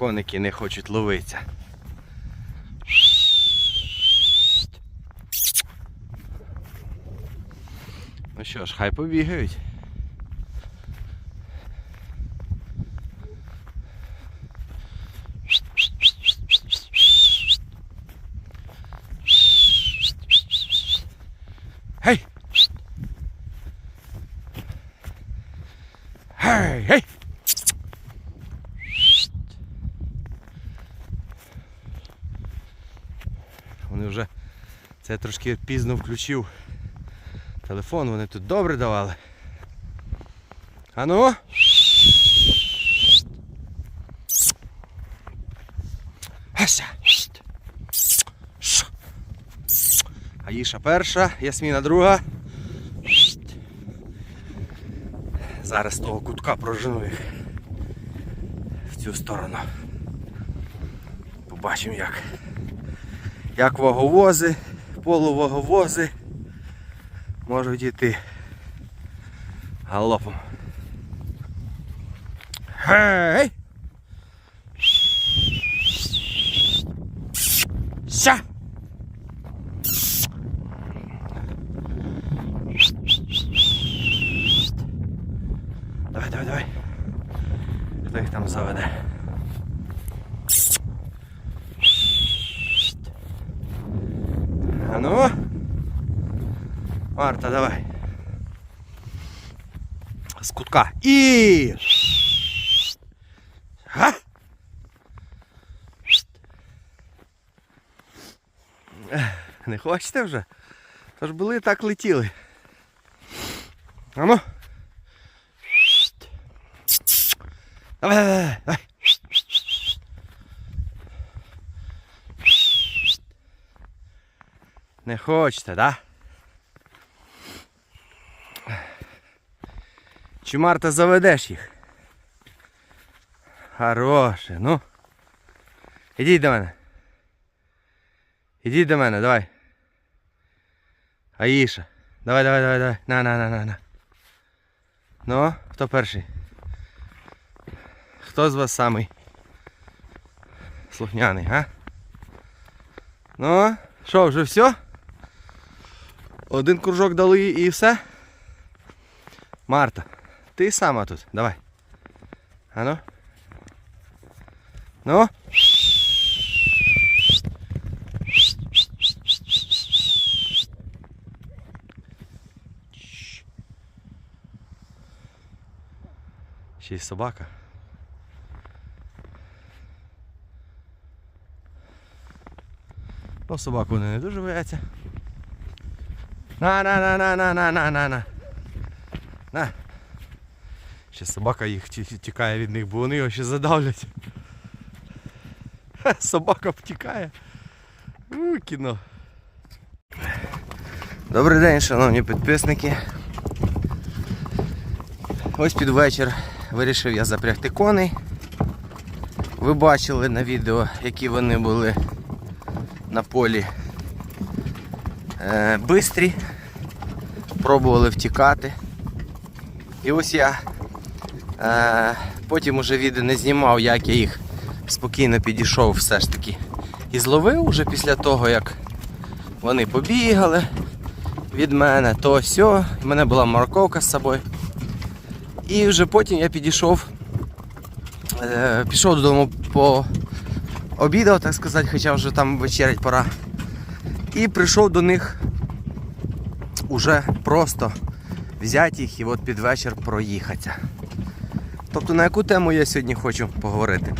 коники не хочуть ловитися. Ну що ж, хай побігають. Гей! Гей! Гей! Вони вже це трошки пізно включив телефон, вони тут добре давали. А ну? Ася. Аїша перша, Ясміна друга. Зараз того кутка прожену їх в цю сторону. Побачимо як. Як ваговози, полуваговози можуть йти галопом. Гей! Ся! Давай, давай, давай. Хто їх там заведе? А ну? Марта, давай. З кутка. І. Га? Не хочете вже? Тож були так летіли. А ну? Давай, давай, давай, давай. Не хочете, да? Чи Марта заведеш їх? Хороше, ну. Ідіть до мене. Ідіть до мене, давай. Аїша. Давай, давай, давай, давай. На, на, на, на, на. Ну, хто перший? Хто з вас самий слухняний, а? Ну, що, вже все? Один кружок дали і все? Марта, ти сама тут, давай. А ну? Ну? Ще й собака. Ну, собаку вони не дуже бояться. На, на, на, на, на, на, на, на, на. На. Ще собака їх ті- тікає від них, бо вони його ще задавлять. Собака втікає. У, кіно. Добрий день, шановні підписники. Ось під вечір вирішив я запрягти коней. Ви бачили на відео, які вони були на полі е, бистрі, пробували втікати. І ось я потім уже відео не знімав, як я їх спокійно підійшов все ж таки і зловив уже після того, як вони побігали від мене, то сьо, в мене була морковка з собою. І вже потім я підійшов, е, пішов додому по обідав, так сказати, хоча вже там вечерять пора. І прийшов до них уже просто взяти їх і от під вечір проїхатися. Тобто на яку тему я сьогодні хочу поговорити?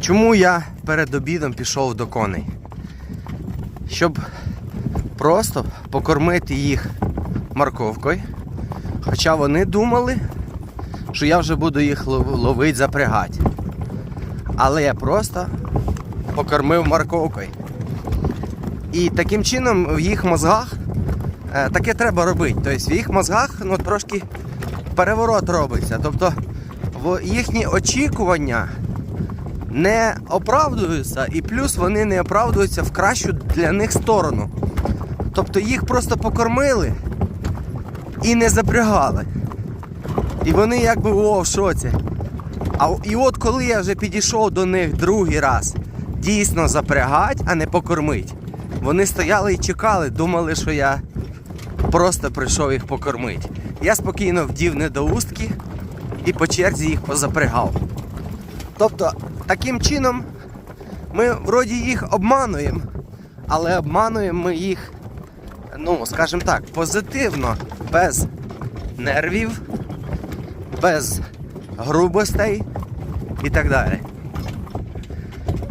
Чому я перед обідом пішов до коней? Щоб просто покормити їх морковкою. Хоча вони думали, що я вже буду їх ловити, запрягати. Але я просто покормив морковкою. І таким чином в їх мозгах е, таке треба робити. Тобто в їх мозгах ну, трошки переворот робиться. Тобто їхні очікування не оправдуються, і плюс вони не оправдуються в кращу для них сторону. Тобто їх просто покормили і не запрягали. І вони якби о, в шоці. А і от коли я вже підійшов до них другий раз, дійсно запрягать, а не покормить, вони стояли і чекали, думали, що я просто прийшов їх покормити. Я спокійно вдів недоустки і по черзі їх позапрягав. Тобто, таким чином ми вроді їх обмануємо, але обмануємо ми їх, ну, скажімо так, позитивно, без нервів, без грубостей і так далі.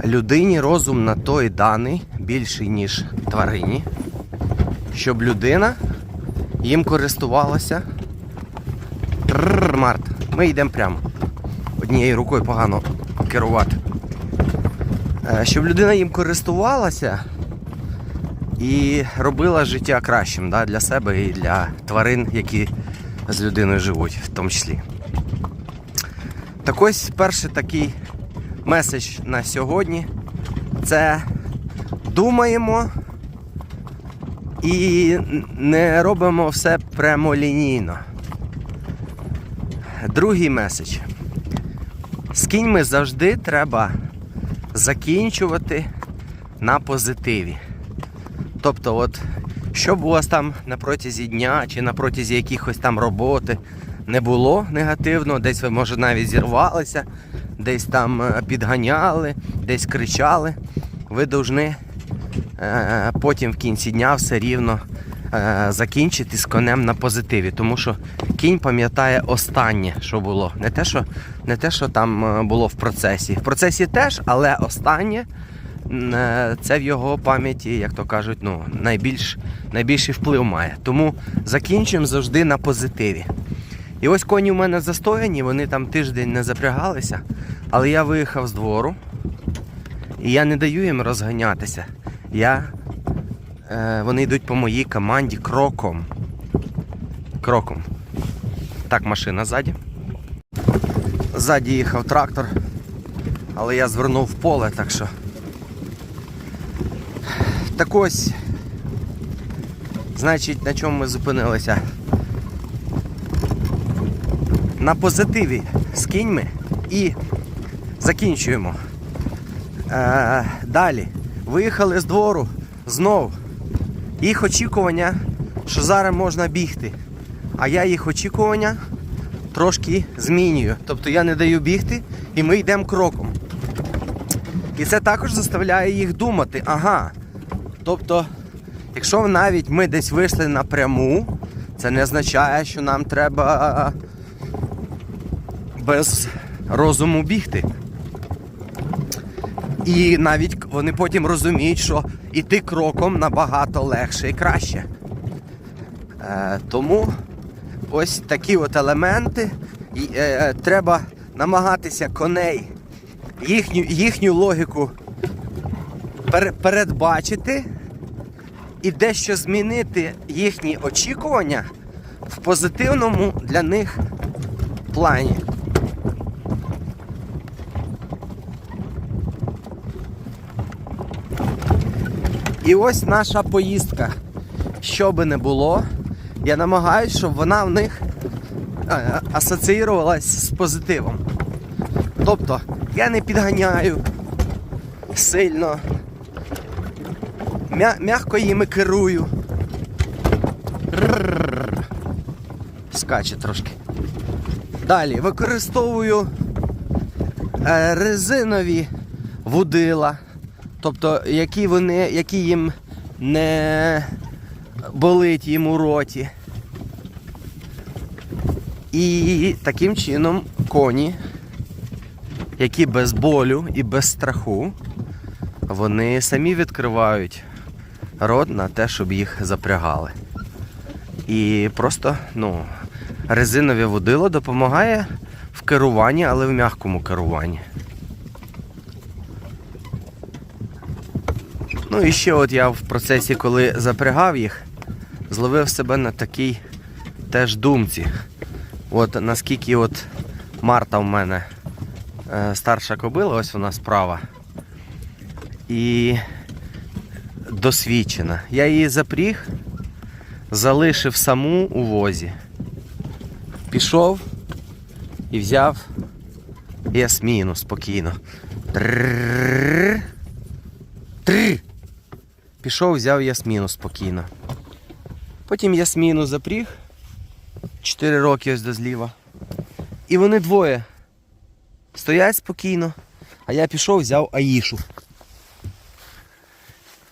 Людині розум на той даний більший, ніж тварині, щоб людина їм користувалася. Трррр, Март, ми йдемо прямо. Однією рукою погано керувати. Е, Щоб людина їм користувалася і робила життя кращим да, для себе і для тварин, які з людиною живуть, в тому числі. Так ось перший такий меседж на сьогодні це думаємо і не робимо все прямолінійно. Другий меседж. З кіньми завжди треба закінчувати на позитиві. Тобто, от, щоб у вас там на протязі дня чи на протязі якихось там роботи не було негативно, десь ви, може, навіть зірвалися, десь там е, підганяли, десь кричали, ви повинні е, потім в кінці дня все рівно е, закінчити з конем на позитиві. Тому що кінь пам'ятає останнє, що було. Не те, що, не те, що там е, було в процесі. В процесі теж, але останнє е, це в його пам'яті, як то кажуть, ну, найбільш, найбільший вплив має. Тому закінчуємо завжди на позитиві. І ось коні в мене застояні, вони там тиждень не запрягалися, але я виїхав з двору. І я не даю їм розганятися. Я, е, вони йдуть по моїй команді кроком. Кроком. Так, машина ззаді. Ззаді їхав трактор, але я звернув в поле, так що. Так ось. Значить, на чому ми зупинилися? На позитиві з кіньми і закінчуємо. Е, далі. Виїхали з двору знов. Їх очікування, що зараз можна бігти. А я їх очікування трошки змінюю. Тобто я не даю бігти і ми йдемо кроком. І це також заставляє їх думати, ага. Тобто, якщо навіть ми десь вийшли напряму, це не означає, що нам треба без розуму бігти. І навіть вони потім розуміють, що іти кроком набагато легше і краще. Е, тому ось такі от елементи. І, е, е, треба намагатися коней, їхню, їхню логіку пере- передбачити і дещо змінити їхні очікування в позитивному для них плані. І ось наша поїздка. Що би не було, я намагаюся, щоб вона в них е, асоціювалась з позитивом. Тобто я не підганяю сильно, м'я- м'яко їми керую. Скаче трошки. Далі використовую резинові вудила. Тобто, які вони, які їм не болить їм у роті. І таким чином коні, які без болю і без страху, вони самі відкривають рот на те, щоб їх запрягали. І просто, ну, резинове водило допомагає в керуванні, але в м'якому керуванні. Ну і ще от я в процесі, коли запрягав їх, зловив себе на такій теж думці. От наскільки от Марта в мене е, старша кобила, ось вона справа. І досвідчена. Я її запріг, залишив саму у возі. Пішов і взяв Ясміну спокійно. Трррррр. Трррр. Пішов, взяв ясміну спокійно. Потім ясміну запріг. 4 роки ось до зліва. І вони двоє стоять спокійно, а я пішов, взяв Аїшу.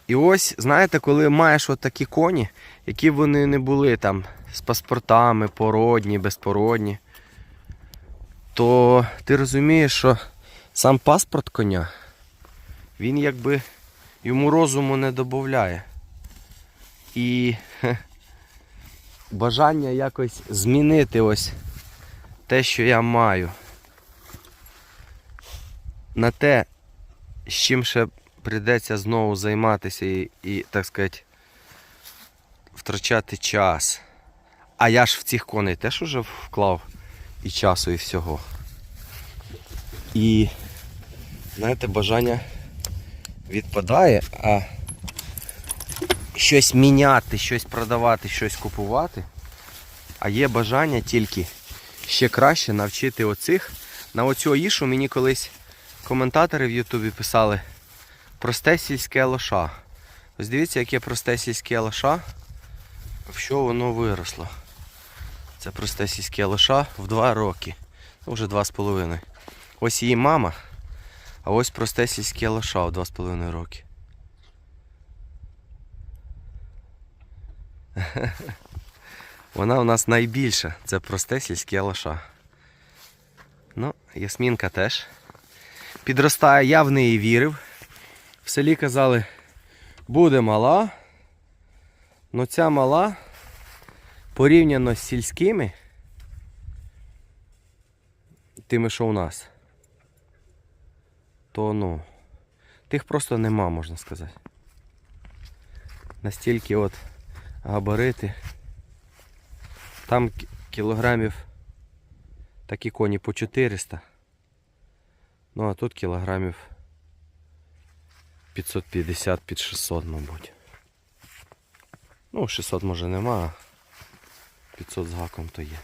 І ось, знаєте, коли маєш от такі коні, які б вони не були там з паспортами, породні, безпородні, то ти розумієш, що сам паспорт коня, він якби йому розуму не додає. І хе, бажання якось змінити ось те, що я маю. На те, з чим ще прийдеться знову займатися і, і так сказати, втрачати час. А я ж в цих коней теж уже вклав і часу, і всього. І, знаєте, бажання відпадає, а щось міняти, щось продавати, щось купувати. А є бажання тільки ще краще навчити оцих. На оцю аїшу мені колись коментатори в Ютубі писали просте сільське лоша. Ось дивіться, яке просте сільське лоша, в що воно виросло. Це просте сільське лоша в два роки. Ну, вже два з половиною. Ось її мама, а ось просте сільське лоша в два з половиною роки. Вона у нас найбільша. Це просте сільське лоша. Ну, Ясмінка теж. Підростає, я в неї вірив. В селі казали, буде мала. Но ця мала порівняно з сільськими, тими, що у нас, то ну, тих просто нема, можна сказати. Настільки от габарити. Там кілограмів такі коні по 400. Ну а тут кілограмів 550 під 600, мабуть. Ну, 600 може нема, а 500 з гаком то є.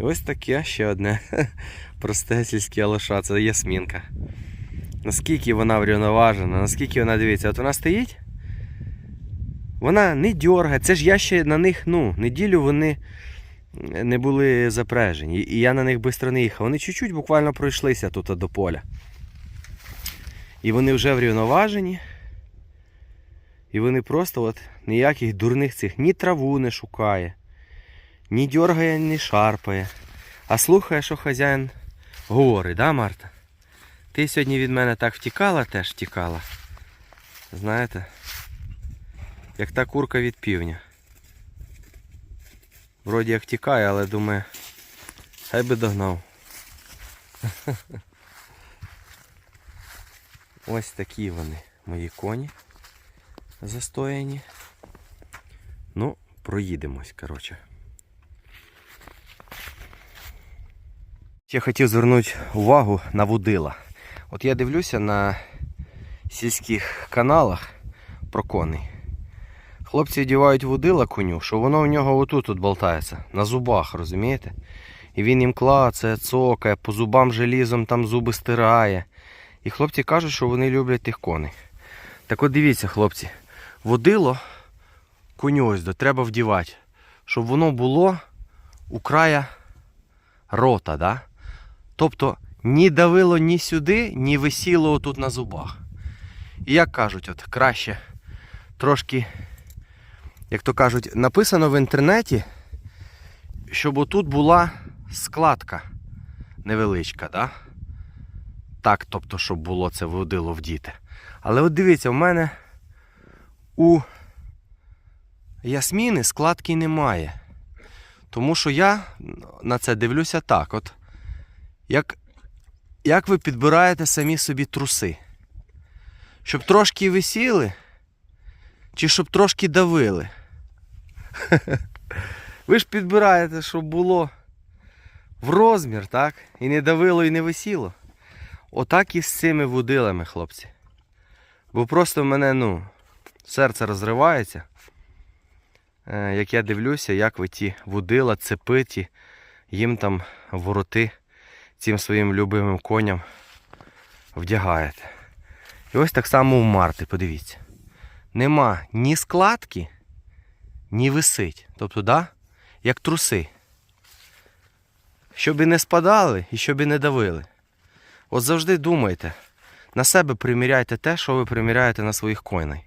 І ось таке ще одне просте сільське лоша, це ясмінка. Наскільки вона врівноважена, наскільки вона дивиться, от вона стоїть, вона не дьоргає. Це ж я ще на них, ну, неділю вони не були запряжені. І я на них швидко не їхав. Вони чуть-чуть буквально пройшлися тут до поля. І вони вже врівноважені. І вони просто от ніяких дурних цих ні траву не шукає, ні дьоргає, ні шарпає. А слухає, що хазяїн говорить, да, Марта? Ти сьогодні від мене так втікала, теж втікала. Знаєте? Як та курка від півня. Вроді як тікає, але думає, хай би догнав. Ось такі вони, мої коні застояні. Ну, проїдемось, коротше. Я хотів звернути увагу на вудила. От я дивлюся на сільських каналах про коней. Хлопці одягають водила коню, що воно в нього отут тут болтається, на зубах, розумієте? І він їм клацає, цокає, по зубам желізом там зуби стирає. І хлопці кажуть, що вони люблять тих коней. Так от дивіться, хлопці, водило коню ось до треба вдівати, щоб воно було у края рота, да? Тобто ні давило ні сюди, ні висіло отут на зубах. І як кажуть, от краще трошки, як то кажуть, написано в інтернеті, щоб отут була складка невеличка, да? Так, тобто, щоб було це водило вдіти. Але от дивіться, в мене у ясміни складки немає. Тому що я на це дивлюся так. От, як, як ви підбираєте самі собі труси? Щоб трошки висіли, чи щоб трошки давили? Ви ж підбираєте, щоб було в розмір, так? І не давило, і не висіло. Отак і з цими вудилами, хлопці. Бо просто в мене, ну, серце розривається. Е, Як я дивлюся, як ви ті вудила, цепиті, їм там вороти цим своїм любимим коням вдягаєте. І ось так само у Марти, подивіться. Нема ні складки, ні висить. Тобто, да, як труси. Щоб і не спадали і щоб і не давили. От завжди думайте, на себе приміряйте те, що ви приміряєте на своїх коней.